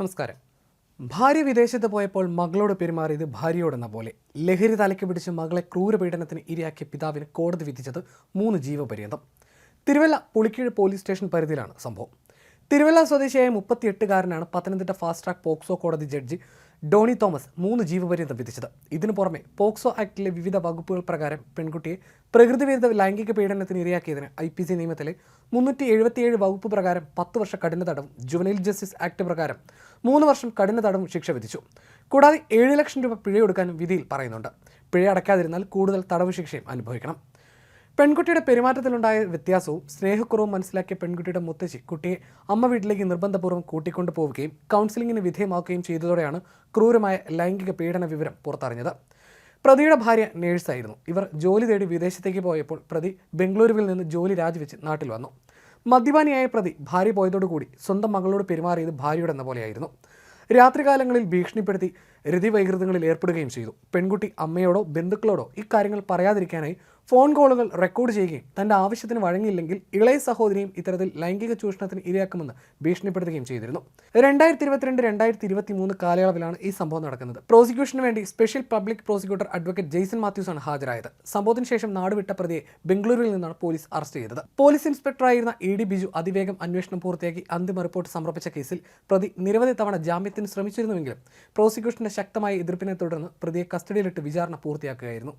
നമസ്കാരം. ഭാര്യ വിദേശത്ത് പോയപ്പോൾ മകളോട് പെരുമാറിയത് ഭാര്യയോടെന്ന പോലെ. ലഹരി തലയ്ക്ക് പിടിച്ച് മകളെ ക്രൂരപീഡനത്തിന് ഇരയാക്കിയ പിതാവിന് കോടതി വിധിച്ചത് മൂന്ന് ജീവപര്യന്തം. തിരുവല്ല പുളിക്കീഴ് പോലീസ് സ്റ്റേഷൻ പരിധിയിലാണ് സംഭവം. തിരുവല്ല സ്വദേശിയായ മുപ്പത്തിയെട്ടുകാരനാണ് പത്തനംതിട്ട ഫാസ്റ്റ് ട്രാക്ക് പോക്സോ കോടതി ജഡ്ജി ഡോണി തോമസ് മൂന്ന് ജീവപര്യന്തം വിധിച്ചത്. ഇതിനു പുറമെ പോക്സോ ആക്ടിലെ വിവിധ വകുപ്പുകൾ പ്രകാരം പെൺകുട്ടിയെ പ്രകൃതിവിരുദ്ധ ലൈംഗിക പീഡനത്തിന് ഇരയാക്കിയതിന് ഐ പി സി നിയമത്തിലെ മുന്നൂറ്റി എഴുപത്തിയേഴ് വകുപ്പ് പ്രകാരം പത്ത് വർഷ കഠിന തടവും ജുവനൈൽ ജസ്റ്റിസ് ആക്ട് പ്രകാരം മൂന്ന് വർഷം കഠിന തടവും ശിക്ഷ വിധിച്ചു. കൂടാതെ ഏഴ് ലക്ഷം രൂപ പിഴയൊടുക്കാനും വിധിയിൽ പറയുന്നുണ്ട്. പിഴ അടയ്ക്കാതിരുന്നാൽ കൂടുതൽ തടവ് ശിക്ഷയും അനുഭവിക്കണം. പെൺകുട്ടിയുടെ പെരുമാറ്റത്തിലുണ്ടായ വ്യത്യാസവും സ്നേഹക്കുറവും മനസ്സിലാക്കിയ പെൺകുട്ടിയുടെ മുത്തശ്ശി കുട്ടിയെ അമ്മ വീട്ടിലേക്ക് നിർബന്ധപൂർവം കൂട്ടിക്കൊണ്ടു പോവുകയും കൗൺസിലിംഗിന് വിധേയമാക്കുകയും ചെയ്തതോടെയാണ് ക്രൂരമായ ലൈംഗിക പീഡന വിവരം പുറത്തറിഞ്ഞത്. പ്രതിയുടെ ഭാര്യ നേഴ്സായിരുന്നു. ഇവർ ജോലി തേടി വിദേശത്തേക്ക് പോയപ്പോൾ പ്രതി ബംഗളൂരുവിൽ നിന്ന് ജോലി രാജിവെച്ച് നാട്ടിൽ വന്നു. മദ്യപാനിയായ പ്രതി ഭാര്യ പോയതോടുകൂടി സ്വന്തം മകളോട് പെരുമാറിയത് ഭാര്യയുടെ എന്ന പോലെയായിരുന്നു. രാത്രികാലങ്ങളിൽ ഭീഷണിപ്പെടുത്തി രതിവൈകൃതങ്ങളിൽ ഏർപ്പെടുകയും ചെയ്തു. പെൺകുട്ടി അമ്മയോടോ ബന്ധുക്കളോടോ ഇക്കാര്യങ്ങൾ പറയാതിരിക്കാനായി ഫോൺ കോളുകൾ റെക്കോർഡ് ചെയ്യുകയും തന്റെ ആവശ്യത്തിന് വഴങ്ങിയില്ലെങ്കിൽ ഇളയ സഹോദരിയും ഇത്തരത്തിൽ ലൈംഗിക ചൂഷണത്തിന് ഇരയാക്കുമെന്ന് ഭീഷണിപ്പെടുത്തുകയും ചെയ്തിരുന്നു. രണ്ടായിരത്തി ഇരുപത്തിരണ്ട് രണ്ടായിരത്തി ഇരുപത്തി മൂന്ന് കാലയളവിലാണ് ഈ സംഭവം നടക്കുന്നത്. പ്രോസിക്യൂഷന് വേണ്ടി special public prosecutor advocate Jaison Mathews ആണ് ഹാജരായത്. സംഭവത്തിന് ശേഷം നാടുവിട്ട പ്രതിയെ ബംഗളൂരുവിൽ നിന്നാണ് പോലീസ് അറസ്റ്റ് ചെയ്തത്. പോലീസ് ഇൻസ്പെക്ടറായിരുന്ന ഇ ഡി ബിജു അതിവേഗം അന്വേഷണം പൂർത്തിയാക്കി അന്തിമ റിപ്പോർട്ട് സമർപ്പിച്ച കേസിൽ പ്രതി നിരവധി തവണ ജാമ്യത്തിന് ശ്രമിച്ചിരുന്നുവെങ്കിലും ശക്തമായ എതിർപ്പിനെ തുടർന്ന് പ്രതിയെ കസ്റ്റഡിയിലിട്ട് വിചാരണ പൂർത്തിയാക്കുകയായിരുന്നു